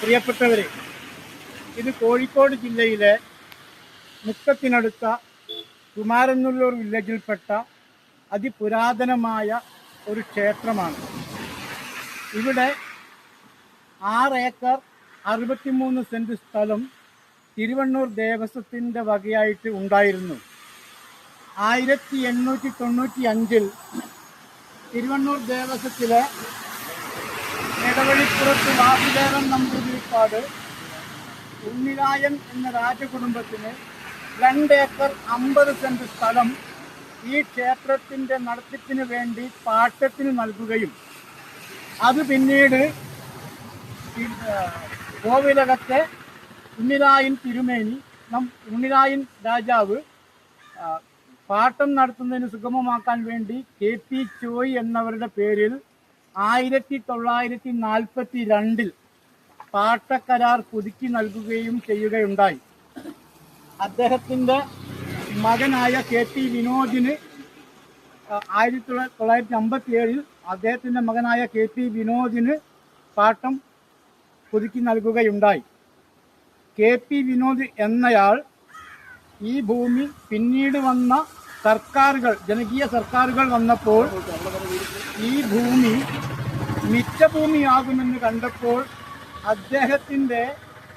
പ്രിയപ്പെട്ടവരെ ഇത് കോഴിക്കോട് ജില്ലയിലെ മുക്കത്തിനടുത്ത കുമാരനുള്ളൂർ വില്ലേജിൽപ്പെട്ട അതിപുരാതനമായ ഒരു ക്ഷേത്രമാണ്. ഇവിടെ ആറ് ഏക്കർ അറുപത്തിമൂന്ന് സെന്റ് സ്ഥലം തിരുവണ്ണൂർ ദേവസ്വത്തിന്റെ വകയായിട്ട് ഉണ്ടായിരുന്നു. ആയിരത്തി എണ്ണൂറ്റി തൊണ്ണൂറ്റി അഞ്ചിൽ തിരുവണ്ണൂർ ദേവസ്വത്തിലെ ഇടവഴിപ്പുറത്ത് വാസുദേവൻ നമ്പൂതിരിപ്പാട് ഉണ്ണിരായൻ എന്ന രാജകുടുംബത്തിന് രണ്ട് ഏക്കർ അമ്പത് സെന്റ് സ്ഥലം ഈ ക്ഷേത്രത്തിന്റെ നടത്തിപ്പിന് വേണ്ടി പാട്ടത്തിന് നൽകുകയും അത് പിന്നീട് കോവിലകത്തെ ഉണ്ണിരായൻ തിരുമേനി നം ഉണ്ണിരായൻ രാജാവ് പാട്ടം നടത്തുന്നതിന് സുഗമമാക്കാൻ വേണ്ടി കെ പി ചോയ് എന്നവരുടെ പേരിൽ ആയിരത്തി തൊള്ളായിരത്തി നാൽപ്പത്തി രണ്ടിൽ പാട്ടക്കരാർ പുതുക്കി നൽകുകയും ചെയ്യുകയുണ്ടായി. അദ്ദേഹത്തിന്റെ മകനായ കെ ടി വിനോദിന് ആയിരത്തി തൊള്ളായിരത്തി അമ്പത്തി ഏഴിൽ അദ്ദേഹത്തിന്റെ മകനായ കെ ടി വിനോദിന് പാട്ടം പുതുക്കി നൽകുകയുണ്ടായി. കെ പി വിനോദ് എന്നയാൾ ഈ ഭൂമി പിന്നീട് വന്ന സർക്കാരുകൾ ജനകീയ സർക്കാരുകൾ വന്നപ്പോൾ ഈ ഭൂമി മിച്ചഭൂമിയാകുമെന്ന് കണ്ടപ്പോൾ അദ്ദേഹത്തിന്റെ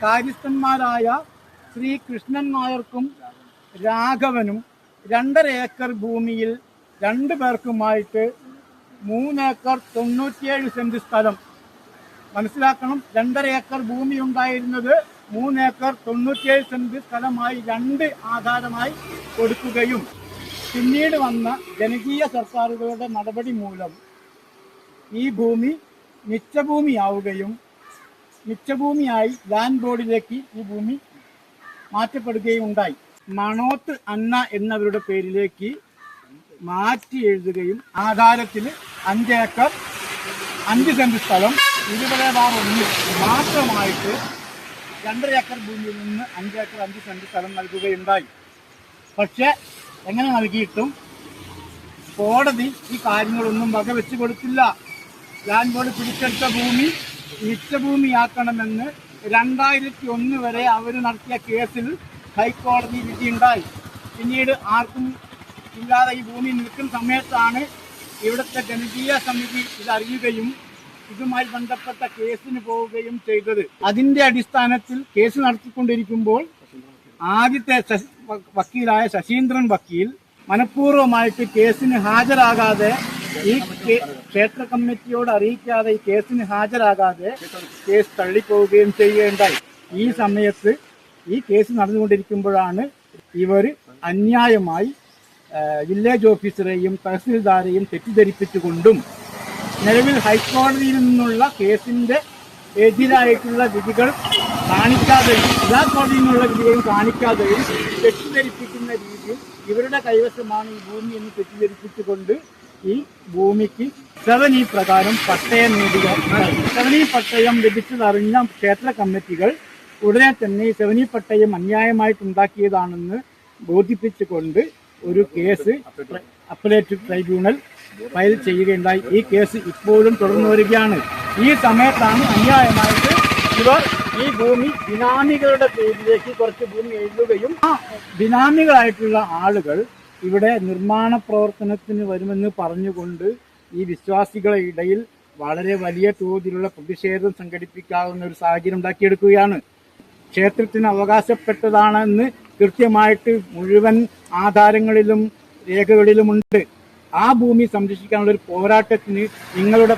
കാര്യസ്ഥന്മാരായ ശ്രീ കൃഷ്ണൻ നായർക്കും രാഘവനും രണ്ടര ഏക്കർ ഭൂമിയിൽ രണ്ടു പേർക്കുമായിട്ട് മൂന്നേക്കർ തൊണ്ണൂറ്റിയേഴ് സെന്റ് സ്ഥലം. മനസ്സിലാക്കണം രണ്ടര ഏക്കർ ഭൂമി ഉണ്ടായിരുന്നത് മൂന്നേക്കർ തൊണ്ണൂറ്റിയേഴ് സെന്റ് സ്ഥലമായി രണ്ട് ആധാരമായി കൊടുക്കുകയും പിന്നീട് വന്ന ജനകീയ സർക്കാരുകളുടെ നടപടി മൂലം ഈ ഭൂമി മിച്ചഭൂമിയാവുകയും മിച്ചഭൂമിയായി ലാൻഡ് ബോർഡിലേക്ക് ഈ ഭൂമി മാറ്റപ്പെടുകയും ഉണ്ടായി. മണോത്ത് അന്ന എന്നവരുടെ പേരിലേക്ക് മാറ്റി എഴുതുകയും ആധാരത്തിൽ അഞ്ചേക്കർ അഞ്ച് സെന്റ് സ്ഥലം ഇരുപത് ബാർ ഒന്ന് മാത്രമായിട്ട് രണ്ടര ഏക്കർ ഭൂമിയിൽ നിന്ന് അഞ്ചേക്കർ അഞ്ച് സെന്റ് സ്ഥലം നൽകുകയുണ്ടായി. പക്ഷേ എങ്ങനെ നൽകിയിട്ടും കോടതി ഈ കാര്യങ്ങളൊന്നും വകവെച്ച് കൊടുത്തില്ല. ലാൻഡ് ബോർഡ് പിടിച്ചെടുത്ത ഭൂമി മിച്ചഭൂമിയാക്കണമെന്ന് രണ്ടായിരത്തി ഒന്ന് വരെ അവർ നടത്തിയ കേസിൽ ഹൈക്കോടതി വിധിയുണ്ടായി. പിന്നീട് ആർക്കും ഇല്ലാതെ ഈ ഭൂമി നിൽക്കുന്ന സമയത്താണ് ഇവിടുത്തെ ജനകീയ സമിതി ഇതറിയുകയും ഇതുമായി ബന്ധപ്പെട്ട കേസിന് പോവുകയും ചെയ്തത്. അതിന്റെ അടിസ്ഥാനത്തിൽ കേസ് നടത്തിക്കൊണ്ടിരിക്കുമ്പോൾ ആദ്യത്തെ വക്കീലായ ശശീന്ദ്രൻ വക്കീൽ മനഃപൂർവമായിട്ട് കേസിന് ഹാജരാകാതെ ഈ ക്ഷേത്ര കമ്മിറ്റിയോട് അറിയിക്കാതെ ഈ കേസിന് ഹാജരാകാതെ കേസ് തള്ളിപ്പോവുകയും ചെയ്യുകയുണ്ടായി ഈ സമയത്ത് ഈ കേസ് നടന്നുകൊണ്ടിരിക്കുമ്പോഴാണ് ഇവർ അന്യായമായി വില്ലേജ് ഓഫീസറെയും തഹസിൽദാരെയും തെറ്റിദ്ധരിപ്പിച്ചുകൊണ്ടും നിലവിൽ ഹൈക്കോടതിയിൽ നിന്നുള്ള കേസിന്റെ എതിരായിട്ടുള്ള വിധികൾ കാണിക്കാതെയും ജില്ലാ കോടതിയിൽ നിന്നുള്ള വിധികളും കാണിക്കാതെയും തെറ്റിദ്ധരിപ്പിക്കുന്ന രീതിയിൽ ഇവരുടെ കൈവശമാണ് ഈ ഭൂമി എന്ന് തെറ്റിദ്ധരിപ്പിച്ചുകൊണ്ട് ഈ ഭൂമിക്ക് സെവൻ ഈ പ്രകാരം പട്ടയം നേടുക സെവൻ പട്ടയം ലഭിച്ചതറിഞ്ഞ ക്ഷേത്ര കമ്മിറ്റികൾ ഉടനെ തന്നെ സെവൻ ഈ പട്ടയം അന്യായമായിട്ടുണ്ടാക്കിയതാണെന്ന് ബോധിപ്പിച്ചുകൊണ്ട് ഒരു കേസ് അപ്പലേറ്റ് ട്രൈബ്യൂണൽ ഫയൽ ചെയ്യുകയുണ്ടായി. ഈ കേസ് ഇപ്പോഴും തുടർന്നു വരികയാണ്. ഈ സമയത്താണ് അന്യായമായിട്ട് ഇവർ ഈ ഭൂമി ബിനാമികളുടെ പേരിലേക്ക് കുറച്ച് ഭൂമി എഴുതുകയും ആ ബിനാമികളായിട്ടുള്ള ആളുകൾ ഇവിടെ നിർമ്മാണ പ്രവർത്തനത്തിന് വരുമെന്ന് പറഞ്ഞുകൊണ്ട് ഈ വിശ്വാസികളുടെ ഇടയിൽ വളരെ വലിയ തോതിലുള്ള പ്രതിഷേധം സംഘടിപ്പിക്കാവുന്ന ഒരു സാഹചര്യം ഉണ്ടാക്കിയെടുക്കുകയാണ്. ക്ഷേത്രത്തിന് അവകാശപ്പെട്ടതാണെന്ന് കൃത്യമായിട്ട് മുഴുവൻ ആധാരങ്ങളിലും രേഖകളിലുമുണ്ട്. ആ ഭൂമി സംരക്ഷിക്കാനുള്ള ഒരു പോരാട്ടത്തിന് നിങ്ങളുടെ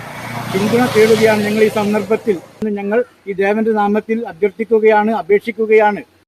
പിന്തുണ തേടുകയാണ് ഞങ്ങൾ ഈ സന്ദർഭത്തിൽ. ഞങ്ങൾ ഈ ദേവന്റെ നാമത്തിൽ അഭ്യർത്ഥിക്കുകയാണ് അപേക്ഷിക്കുകയാണ്.